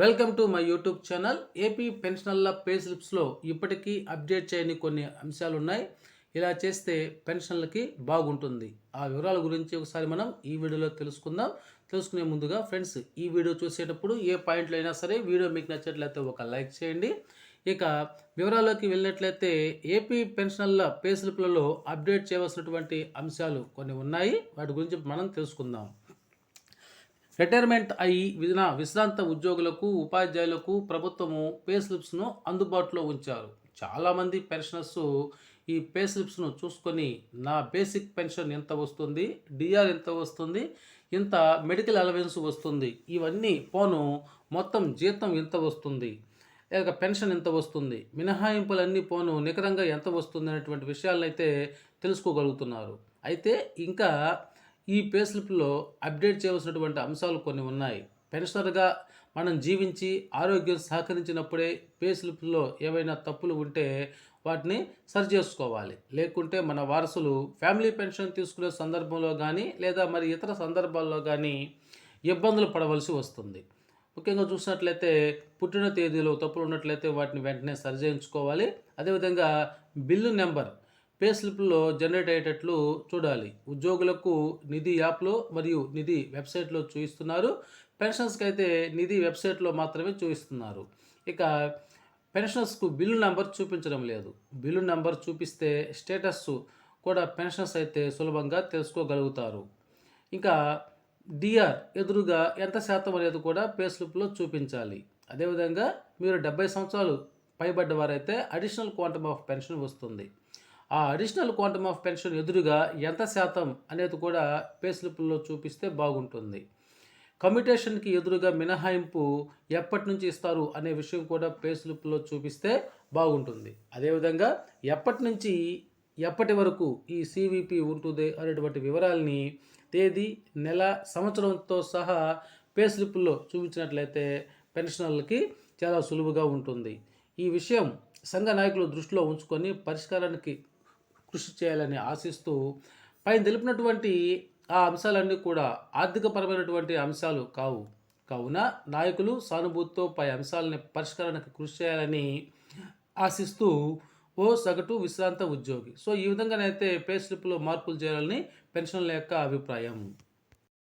Welcome to my YouTube channel. AP పెన్షనర్ల pay స్లిప్స్లో ఇప్పటికీ update చేయని కొన్ని అంశాలు ఉన్నాయి ఇలా చేస్తే పెన్షన్లకి బాగుంటుంది. ఆ వివరాల గురించి ఒకసారి మనం ఈ వీడియోలో తెలుసుకుందాం. తెలుసుకునే ముందుగా ఫ్రెండ్స్ ఈ వీడియో చూసేటప్పుడు ఏ పాయింట్లు అయినా సరే వీడియో మీకు నచ్చినట్లయితే ఒక లైక్ చేయండి. ఇక వివరాల్లోకి వెళ్ళినట్లయితే ఏపీ పెన్షనర్ల పే స్లిప్లలో అప్డేట్ చేయవలసినటువంటి అంశాలు కొన్ని ఉన్నాయి. వాటి గురించి మనం తెలుసుకుందాం. రిటైర్మెంట్ అయి విధిన విశ్రాంత ఉద్యోగులకు ఉపాధ్యాయులకు ప్రభుత్వము పే స్లిప్స్ను అందుబాటులో ఉంచారు. చాలామంది పెన్షనర్స్ ఈ పే స్లిప్స్ను చూసుకొని నా బేసిక్ పెన్షన్ ఎంత వస్తుంది డిఆర్ ఎంత వస్తుంది ఇంత మెడికల్ అలవెన్స్ వస్తుంది ఇవన్నీ పోను మొత్తం జీతం ఎంత వస్తుంది లేక పెన్షన్ ఎంత వస్తుంది మినహాయింపులన్నీ పోను నికరంగా ఎంత వస్తుంది అనేటువంటి విషయాలను అయితే తెలుసుకోగలుగుతున్నారు. అయితే ఇంకా ఈ పేస్లిప్లో అప్డేట్ చేయవలసినటువంటి అంశాలు కొన్ని ఉన్నాయి. పెన్షనర్గా మనం జీవించి ఆరోగ్యం సహకరించినప్పుడే పేస్లిప్లో ఏవైనా తప్పులు ఉంటే వాటిని సరి చేసుకోవాలి. లేకుంటే మన వారసులు ఫ్యామిలీ పెన్షన్ తీసుకునే సందర్భంలో కానీ లేదా మరి ఇతర సందర్భాల్లో కానీ ఇబ్బందులు పడవలసి వస్తుంది. ముఖ్యంగా చూసినట్లయితే పుట్టిన తేదీలో తప్పులు ఉన్నట్లయితే వాటిని వెంటనే సరి చేయించుకోవాలి. అదేవిధంగా బిల్లు నెంబర్ పే స్లిప్లో జనరేట్ అయ్యేటట్లు చూడాలి. ఉద్యోగులకు నిధి యాప్లో మరియు నిధి వెబ్సైట్లో చూపిస్తున్నారు పెన్షన్స్కి అయితే నిధి వెబ్సైట్లో మాత్రమే చూపిస్తున్నారు ఇక పెన్షనర్స్కు బిల్లు నెంబర్ చూపించడం లేదు. బిల్లు నెంబర్ చూపిస్తే స్టేటస్ కూడా పెన్షన్స్ అయితే సులభంగా తెలుసుకోగలుగుతారు. ఇంకా డిఆర్ ఎదురుగా ఎంత శాతం అనేది కూడా పే స్లిప్లో చూపించాలి. అదేవిధంగా మీరు డెబ్బై సంవత్సరాలు పైబడ్డ వారైతే అడిషనల్ క్వాంటమ్ ఆఫ్ పెన్షన్ వస్తుంది. ఆ అడిషనల్ క్వాంటమ్ ఆఫ్ పెన్షన్ ఎదురుగా ఎంత శాతం అనేది కూడా పే చూపిస్తే బాగుంటుంది. కమ్యూటేషన్కి ఎదురుగా మినహాయింపు ఎప్పటి నుంచి ఇస్తారు అనే విషయం కూడా పే చూపిస్తే బాగుంటుంది. అదేవిధంగా ఎప్పటి నుంచి ఎప్పటి వరకు ఈ సివిపి ఉంటుంది అనేటువంటి వివరాల్ని తేదీ నెల సంవత్సరంతో సహా పే చూపించినట్లయితే పెన్షనర్లకి చాలా సులువుగా ఉంటుంది. ఈ విషయం సంఘ నాయకులు దృష్టిలో ఉంచుకొని పరిష్కారానికి కృషి చేయాలని ఆశిస్తూ పైన తెలిపినటువంటి ఆ అంశాలన్నీ కూడా ఆర్థికపరమైనటువంటి అంశాలు కావు. కావున నాయకులు సానుభూతితో పై అంశాలని పరిష్కారానికి కృషి చేయాలని ఆశిస్తూ ఓ సగటు విశ్రాంత ఉద్యోగి. సో ఈ విధంగానైతే పే స్లిప్లో మార్పులు చేయాలని పెన్షన్ల యొక్క అభిప్రాయం.